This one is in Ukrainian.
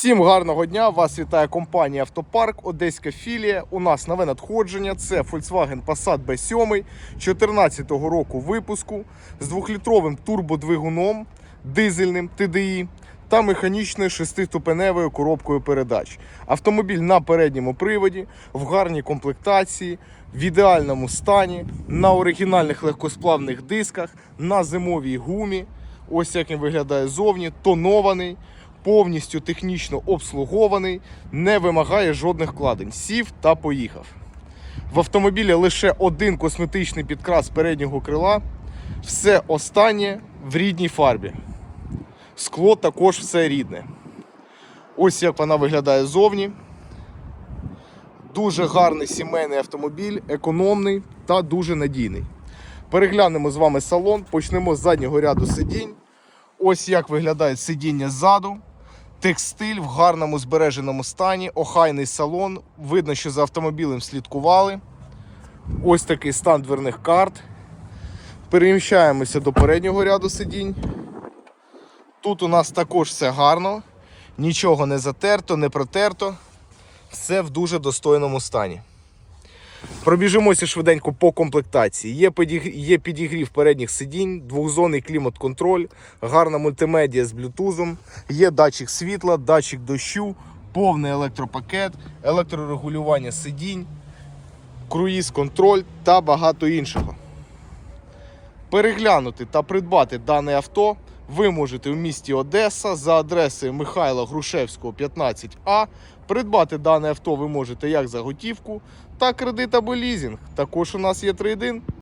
Всім гарного дня! Вас вітає компанія Автопарк, Одеська філія. У нас нове надходження. Це Volkswagen Passat B7 2014 року випуску з 2-літровим турбодвигуном, дизельним TDI та механічною шестиступеневою коробкою передач. Автомобіль на передньому приводі, в гарній комплектації, в ідеальному стані, на оригінальних легкосплавних дисках, на зимовій гумі. Ось як він виглядає зовні, тонований, повністю технічно обслугований, не вимагає жодних вкладень. Сів та поїхав. В автомобілі лише один косметичний підкрас переднього крила. Все останнє в рідній фарбі. Скло також все рідне. Ось як вона виглядає зовні. Дуже гарний сімейний автомобіль, економний та дуже надійний. Переглянемо з вами салон, почнемо з заднього ряду сидінь. Ось як виглядає сидіння ззаду. Текстиль в гарному збереженому стані, охайний салон. Видно, що за автомобілем слідкували. Ось такий стан дверних карт. Переміщаємося до переднього ряду сидінь. Тут у нас також все гарно, нічого не затерто, не протерто. Все в дуже достойному стані. Пробіжимося швиденько по комплектації. Є, є підігрів передніх сидінь, двохзонний клімат-контроль, гарна мультимедіа з блютузом, є датчик світла, датчик дощу, повний електропакет, електрорегулювання сидінь, круїз-контроль та багато іншого. Переглянути та придбати дане авто ви можете в місті Одеса за адресою Михайла Грушевського, 15А. Придбати дане авто ви можете як за готівку, так кредит або лізинг. Також у нас є трейдин.